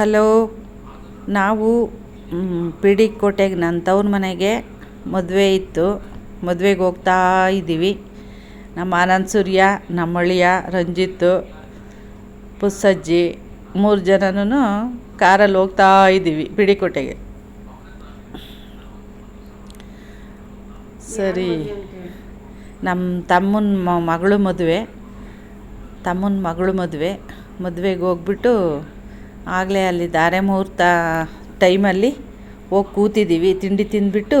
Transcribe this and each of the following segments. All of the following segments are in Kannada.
ಹಲೋ, ನಾವು ಪಿ ಕೋಟೆಗೆ ನನ್ನ ತವ್ರ ಮನೆಗೆ ಮದುವೆ ಇತ್ತು. ಮದುವೆಗೆ ಹೋಗ್ತಾ ಇದ್ದೀವಿ. ನಮ್ಮ ಆನಂದ್ ಸೂರ್ಯ, ನಮ್ಮ ಅಳಿಯ ರಂಜಿತ್ತು ಪುಸ್ಸಜ್ಜಿ ಮೂರು ಜನನೂ ಕಾರಲ್ಲಿ ಹೋಗ್ತಾ ಇದ್ದೀವಿ ಪಿ ಸರಿ. ನಮ್ಮ ತಮ್ಮನ ಮಗಳು ಮದುವೆ. ತಮ್ಮನ ಮಗಳು ಮದುವೆ. ಮದುವೆಗೆ ಹೋಗ್ಬಿಟ್ಟು ಆಗಲೇ ಅಲ್ಲಿ ಧಾರೆ ಮುಹೂರ್ತ ಟೈಮಲ್ಲಿ ಹೋಗಿ ಕೂತಿದ್ದೀವಿ. ತಿಂಡಿ ತಿಂದುಬಿಟ್ಟು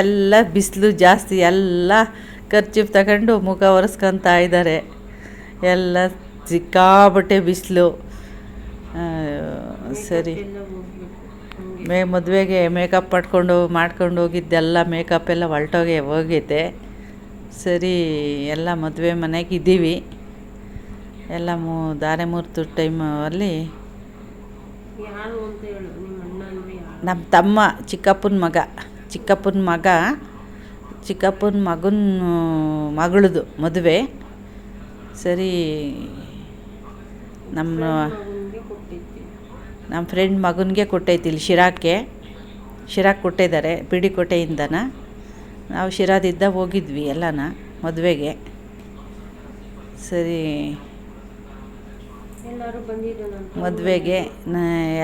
ಎಲ್ಲ ಬಿಸಿಲು ಜಾಸ್ತಿ, ಎಲ್ಲ ಖರ್ಚು ತಗೊಂಡು ಮುಖ ಒರೆಸ್ಕೊತಾ ಇದ್ದಾರೆ. ಎಲ್ಲ ಸಿಕ್ಕಾಬಟ್ಟೆ ಬಿಸಿಲು. ಸರಿ. ಮೇ, ಮದುವೆಗೆ ಮೇಕಪ್ ಪಟ್ಕೊಂಡು ಮಾಡ್ಕೊಂಡು ಹೋಗಿದ್ದೆಲ್ಲ ಮೇಕಪ್ ಎಲ್ಲ ಹೊರಟೋಗೆ ಹೋಗೈತೆ ಸರಿ, ಎಲ್ಲ ಮದುವೆ ಮನೆಗೆ ಇದ್ದೀವಿ. ಎಲ್ಲ ಮೂ ಧಾರೆ ಮುಹೂರ್ತ ಟೈಮಲ್ಲಿ ನಿಮ್ಮ ತಮ್ಮ ಚಿಕ್ಕಪ್ಪನ ಮಗ. ಚಿಕ್ಕಪ್ಪನ ಮಗ ಚಿಕ್ಕಪ್ಪನ ಮಗನ ಮಗಳದು ಮದುವೆ. ಸರಿ ನಮ್ಮ ನಮ್ಮ ಫ್ರೆಂಡ್ ಮಗನಿಗೆ ಕೊಟ್ಟೈತಿ ಇಲ್ಲಿ ಶಿರಾಕ್ಕೆ. ಶಿರಾಕ್ ಕೊಟ್ಟಿದ್ದಾರೆ ಪಿಡಿಕೋಟೆಯಿಂದನ ನಾವು ಶಿರಾದಿದ್ದ ಹೋಗಿದ್ವಿ ಎಲ್ಲನ ಮದುವೆಗೆ. ಸರಿ ಮದುವೆಗೆ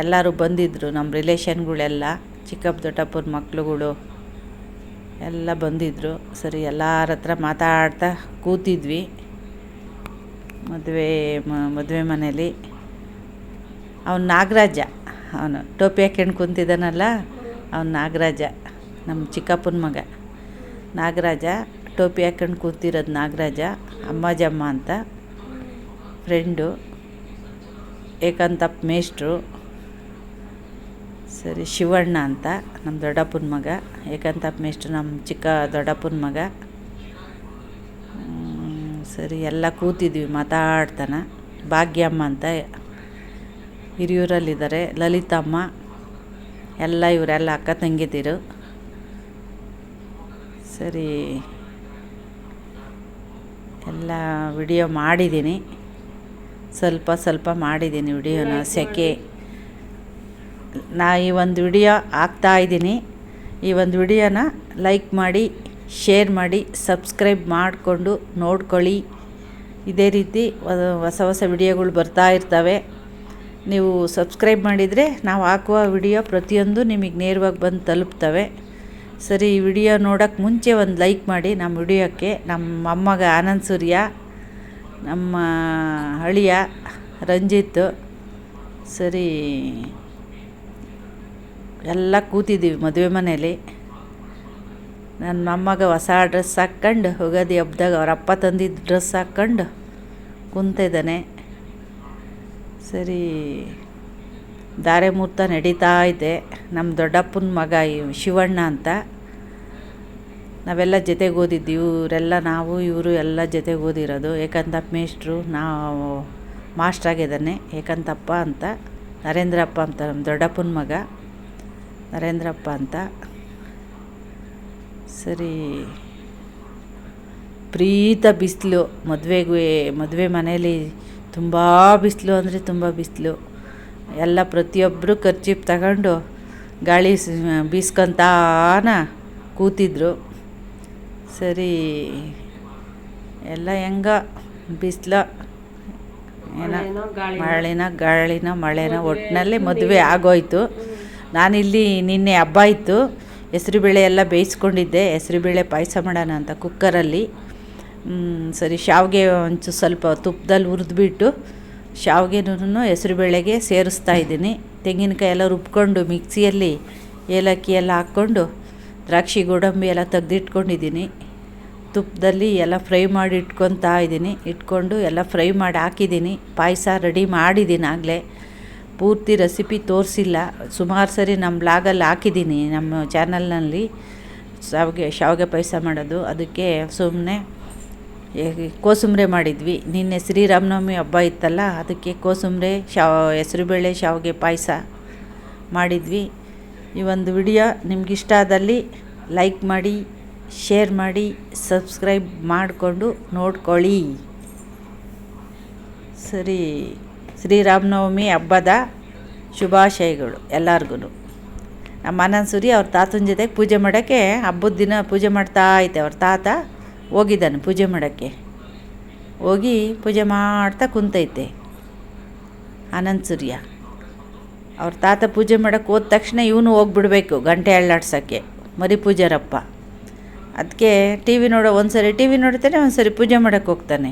ಎಲ್ಲರೂ ಬಂದಿದ್ದರು ನಮ್ಮ ರಿಲೇಷನ್ಗಳೆಲ್ಲ ಚಿಕ್ಕಪ್ಪ ದೊಡ್ಡಪ್ಪನ ಮಕ್ಳುಗಳು ಎಲ್ಲ ಬಂದಿದ್ದರು ಸರಿ ಎಲ್ಲರ ಹತ್ರ ಮಾತಾಡ್ತಾ ಕೂತಿದ್ವಿ. ಮದುವೆ ಮದುವೆ ಮನೇಲಿ. ಅವನು ನಾಗರಾಜ ಅವನು ಟೋಪಿ ಹಾಕೊಂಡು ಕುಂತಿದ್ದಾನಲ್ಲ ಅವನು ನಾಗರಾಜ ನಮ್ಮ ಚಿಕ್ಕಪ್ಪನ ಮಗ. ನಾಗರಾಜ ಟೋಪಿ ಹಾಕೊಂಡು ಕೂತಿರೋದು ನಾಗರಾಜ ಅಮ್ಮಾಜಮ್ಮ ಅಂತ. ಫ್ರೆಂಡು ಏಕಾಂತಪ್ಪ ಮೇಷ್ಟ್ರು, ಸರಿ, ಶಿವಣ್ಣ ಅಂತ, ನಮ್ಮ ದೊಡ್ಡಪ್ಪನ ಮಗ. ಏಕಾಂತಪ್ಪ ಮೇಷ್ಟ್ರು, ನಮ್ಮ ಚಿಕ್ಕ ದೊಡ್ಡಪ್ಪನ ಮಗ. ಸರಿ, ಎಲ್ಲ ಕೂತಿದ್ವಿ, ಮಾತಾಡ್ತಾನೆ. ಭಾಗ್ಯಮ್ಮ ಅಂತ ಹಿರಿಯೂರಲ್ಲಿದ್ದಾರೆ. ಲಲಿತಮ್ಮ, ಎಲ್ಲ ಇವರೆಲ್ಲ ಅಕ್ಕ ತಂಗಿದಿರು. ಸರಿ, ಎಲ್ಲ ವಿಡಿಯೋ ಮಾಡಿದ್ದೀನಿ. ಸ್ವಲ್ಪ ಸ್ವಲ್ಪ ಮಾಡಿದ್ದೀನಿ ವಿಡಿಯೋನ, ಸೆಕೆ. ನಾ ಈ ಒಂದು ವಿಡಿಯೋ ಹಾಕ್ತಾ ಇದ್ದೀನಿ. ಈ ಒಂದು ವಿಡಿಯೋನ ಲೈಕ್ ಮಾಡಿ, ಶೇರ್ ಮಾಡಿ, ಸಬ್ಸ್ಕ್ರೈಬ್ ಮಾಡಿಕೊಂಡು ನೋಡ್ಕೊಳ್ಳಿ. ಇದೇ ರೀತಿ ಹೊಸ ಹೊಸ ವಿಡಿಯೋಗಳು ಬರ್ತಾ ಇರ್ತವೆ. ನೀವು ಸಬ್ಸ್ಕ್ರೈಬ್ ಮಾಡಿದರೆ ನಾವು ಹಾಕುವ ವಿಡಿಯೋ ಪ್ರತಿಯೊಂದು ನಿಮಗೆ ನೇರವಾಗಿ ಬಂದು ತಲುಪ್ತವೆ. ಸರಿ, ಈ ವಿಡಿಯೋ ನೋಡೋಕ್ಕೆ ಮುಂಚೆ ಒಂದು ಲೈಕ್ ಮಾಡಿ, ನಮ್ಮ ವಿಡಿಯೋಕ್ಕೆ ನಮ್ಮ ಮೊಮ್ಮಗ ಆನಂದ್ ಸೂರ್ಯ. ನಮ್ಮ ಅಳಿಯ ರಂಜಿತ್, ಸರಿ, ಎಲ್ಲ ಕೂತಿದ್ದೀವಿ ಮದುವೆ ಮನೇಲಿ ನನ್ನ ಮೊಮ್ಮಗ ಹೊಸ ಡ್ರೆಸ್ ಹಾಕ್ಕೊಂಡು ಯುಗಾದಿ ಹಬ್ಬದಾಗ ಅವ್ರ ಅಪ್ಪ ತಂದಿದ್ದ ಡ್ರೆಸ್ ಹಾಕ್ಕೊಂಡು ಕುಂತಿದ್ದಾನೆ. ಸರಿ, ದಾರೆ ಮುಹೂರ್ತ ನಡೀತಾ ಇದೆ. ನಮ್ಮ ದೊಡ್ಡಪ್ಪನ ಮಗ ಶಿವಣ್ಣ ಅಂತ. ನಾವೆಲ್ಲ ಜೊತೆಗೆ ಓದಿದ್ದು ಇವರೆಲ್ಲ ನಾವು, ಇವರು ಎಲ್ಲ ಜೊತೆಗೆ ಓದಿರೋದು. ಏಕಂತಪ್ಪ ಮೇಷ್ಟ್ರು, ನಾವು ಮಾಸ್ಟ್ರಾಗಿದ್ದಾನೆ ಏಕಂತಪ್ಪ ಅಂತ, ನರೇಂದ್ರಪ್ಪ ಅಂತ, ನಮ್ಮ ದೊಡ್ಡಪ್ಪನ ಮಗ. ನರೇಂದ್ರಪ್ಪ ಅಂತ. ಸರಿ. ಪ್ರೀತ ಬಿಸಿಲು, ಮದುವೆಗೆ, ಮದುವೆ ಮನೇಲಿ ತುಂಬ ಬಿಸಿಲು ಅಂದರೆ ತುಂಬ ಬಿಸಿಲು. ಎಲ್ಲ ಪ್ರತಿಯೊಬ್ಬರು ಖರ್ಚೀಪ್ ತಗೊಂಡು ಗಾಳಿ ಬೀಸ್ಕೊಂತಾನ ಕೂತಿದ್ರು. ಸರಿ. ಎಲ್ಲ ಹೆಂಗ? ಬಿಸ್ಲ? ಏನೋ? ಮಳೆನೋ ಗಾಳಿನ ಮಳೆನ ಒಟ್ಟಿನಲ್ಲಿ ಮದುವೆ ಆಗೋಯ್ತು. ನಾನಿಲ್ಲಿ ನಿನ್ನೆ ಹಬ್ಬ ಇತ್ತು. ಹೆಸ್ರುಬೇಳೆ ಎಲ್ಲ ಬೇಯಿಸ್ಕೊಂಡಿದ್ದೆ. ಹೆಸ್ರುಬೇಳೆ ಪಾಯಸ ಮಾಡೋಣ ಅಂತ ಕುಕ್ಕರಲ್ಲಿ. ಸರಿ ಶಾವಿಗೆ ಒಂಚು ಸ್ವಲ್ಪ ತುಪ್ಪದಲ್ಲಿ ಹುರಿದ್ಬಿಟ್ಟು ಶಾವಿಗೆನೂ ಹೆಸ್ರುಬೇಳೆಗೆ ಸೇರಿಸ್ತಾ ಇದ್ದೀನಿ. ತೆಂಗಿನಕಾಯಿ ಎಲ್ಲ ರುಬ್ಕೊಂಡು ಮಿಕ್ಸಿಯಲ್ಲಿ ಏಲಕ್ಕಿ ಎಲ್ಲ ಹಾಕ್ಕೊಂಡು ದ್ರಾಕ್ಷಿ ಗೋಡಂಬಿ ಎಲ್ಲ ತೆಗ್ದಿಟ್ಕೊಂಡಿದ್ದೀನಿ. ತುಪ್ಪದಲ್ಲಿ ಎಲ್ಲ ಫ್ರೈ ಮಾಡಿ ಇಟ್ಕೊತಾ ಇದ್ದೀನಿ. ಇಟ್ಕೊಂಡು ಎಲ್ಲ ಫ್ರೈ ಮಾಡಿ ಹಾಕಿದ್ದೀನಿ. ಪಾಯಸ ರೆಡಿ ಮಾಡಿದ್ದೀನಿ ಆಗಲೇ. ಪೂರ್ತಿ ರೆಸಿಪಿ ತೋರಿಸಿಲ್ಲ. ಸುಮಾರು ಸರಿ ನಮ್ಮ ಬ್ಲಾಗಲ್ಲಿ ಹಾಕಿದ್ದೀನಿ ನಮ್ಮ ಚಾನಲ್ನಲ್ಲಿ. ಶಾವಿಗೆ ಶಾವಿಗೆ ಪಾಯಸ ಮಾಡೋದು. ಅದಕ್ಕೆ ಸುಮ್ಮನೆ ಕೋಸಂಬರಿ ಮಾಡಿದ್ವಿ. ನಿನ್ನೆ ಶ್ರೀರಾಮನವಮಿ ಹಬ್ಬ ಇತ್ತಲ್ಲ, ಅದಕ್ಕೆ ಕೋಸಂಬರಿ ಶಾವ್ ಹೆಸರುಬೇಳೆ, ಶಾವಿಗೆ ಪಾಯಸ ಮಾಡಿದ್ವಿ. ಈ ಒಂದು ವಿಡಿಯೋ ನಿಮ್ಗಿಷ್ಟ ಆದಲ್ಲಿ ಲೈಕ್ ಮಾಡಿ ಶೇರ್ ಮಾಡಿ ಸಬ್ಸ್ಕ್ರೈಬ್ ಮಾಡಿಕೊಂಡು ನೋಡ್ಕೊಳ್ಳಿ. ಸರಿ, ಶ್ರೀರಾಮನವಮಿ ಹಬ್ಬದ ಶುಭಾಶಯಗಳು ಎಲ್ಲರಿಗೂ ನಮ್ಮ ಆನಂದ್ ಸೂರಿ ಅವ್ರ ತಾತನ ಜೊತೆಗೆ ಪೂಜೆ ಮಾಡೋಕ್ಕೆ ಹಬ್ಬದ ದಿನ ಪೂಜೆ ಮಾಡ್ತಾ ಐತೆ. ಅವ್ರ ತಾತ ಹೋಗಿದ್ದಾನೆ ಪೂಜೆ ಮಾಡೋಕ್ಕೆ. ಹೋಗಿ ಪೂಜೆ ಮಾಡ್ತಾ ಕುಂತೈತೆ ಆನಂದ ಸೂರ್ಯ. ಅವ್ರ ತಾತ ಪೂಜೆ ಮಾಡೋಕ್ಕೆ ಹೋದ ತಕ್ಷಣ ಇವನು ಹೋಗ್ಬಿಡ್ಬೇಕು ಗಂಟೆ ಅಳ್ಳಾಡ್ಸೋಕ್ಕೆ. ಮರಿ ಪೂಜಾರಪ್ಪ. ಅದಕ್ಕೆ ಟಿ ವಿ ನೋಡೋ ಒಂದು ಸರಿ ಟಿ ವಿ ನೋಡ್ತಾನೆ ಒಂದು ಸರಿ ಪೂಜೆ ಮಾಡೋಕ್ಕೆ ಹೋಗ್ತಾನೆ.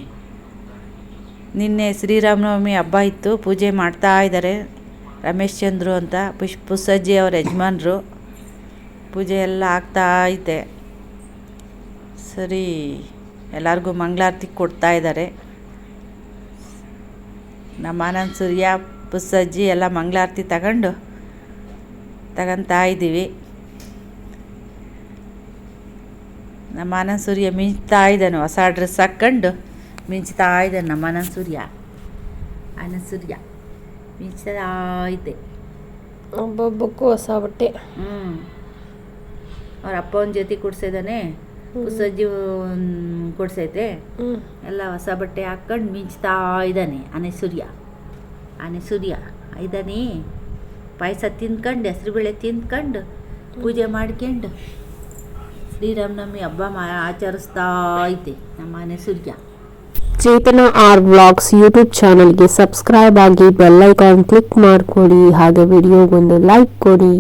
ನಿನ್ನೆ ಶ್ರೀರಾಮನವಮಿ ಹಬ್ಬ ಇತ್ತು, ಪೂಜೆ ಮಾಡ್ತಾ ಇದ್ದಾರೆ ರಮೇಶ್ ಚಂದ್ರು ಅಂತ, ಪುಷ್, ಪುಸ್ಸಜ್ಜಿ ಅವ್ರ ಯಜಮಾನ್ರು. ಪೂಜೆ ಎಲ್ಲ ಆಗ್ತಾ ಐತೆ. ಸರಿ, ಎಲ್ಲರಿಗೂ ಮಂಗಳಾರತಿ ಕೊಡ್ತಾ ಇದ್ದಾರೆ ನಮ್ಮ ಆನಂದ್ ಸೂರ್ಯ ಪುಸ್ಸಜ್ಜಿ ಎಲ್ಲ ಮಂಗಳಾರತಿ ತಗೊಂಡು ತಗೊಂತಾ ಇದ್ದೀವಿ. ನಮ್ಮ ಆನಂದ್ ಸೂರ್ಯ ಮಿಂಚ್ತಾ ಇದ್ದಾನೆ ಹೊಸ ಡ್ರೆಸ್ ಹಾಕ್ಕೊಂಡು ಮಿಂಚ್ತಾ ಇದ್ದಾನೆ ನಮ್ಮ ಆನಂದ್ ಸೂರ್ಯ ಆನಂದ್ ಸೂರ್ಯ ಮಿಂಚ್ತಾ ಇದ್ದೆ ಒಬ್ಬೊಬ್ಬಕ್ಕೂ ಹೊಸ ಬಟ್ಟೆ. ಹ್ಞೂ ಅವ್ರ ಅಪ್ಪ ಒಂದು ಜೊತೆ ಕೊಡ್ಸಿದಾನೆ ಪುಸ್ಸಜ್ಜಿ ಒಂದ್ ಕೊಡ್ಸೈತೆ. ಎಲ್ಲ ಹೊಸ ಬಟ್ಟೆ ಹಾಕ್ಕೊಂಡು ಮಿಂಚ್ತಾ ಇದ್ದಾನೆ ಆನೆ ಸೂರ್ಯ ಆನೆ ಸೂರ್ಯ. ಇದ್ದಾನೆ ಪಾಯಸ ತಿಂದ್ಕೊಂಡು ಹೆಸ್ರುಬೇಳೆ ತಿಂದ್ಕೊಂಡು, ಪೂಜೆ ಮಾಡ್ಕೊಂಡು ಶ್ರೀರಾಮನವಮಿ ಹಬ್ಬ ಮಾ, ಆಚರಿಸ್ತಾ ಐತೆ ನಮ್ಮ ಆನೆ Surya. Chetana R vlogs YouTube ಚಾನಲ್ಗೆ ಸಬ್ಸ್ಕ್ರೈಬ್ ಆಗಿ ಬೆಲ್ ಐಕಾನ್ ಕ್ಲಿಕ್ ಮಾಡಿಕೊಡಿ. ಹಾಗೆ ವಿಡಿಯೋಗೊಂದು ಲೈಕ್ ಕೊಡಿ.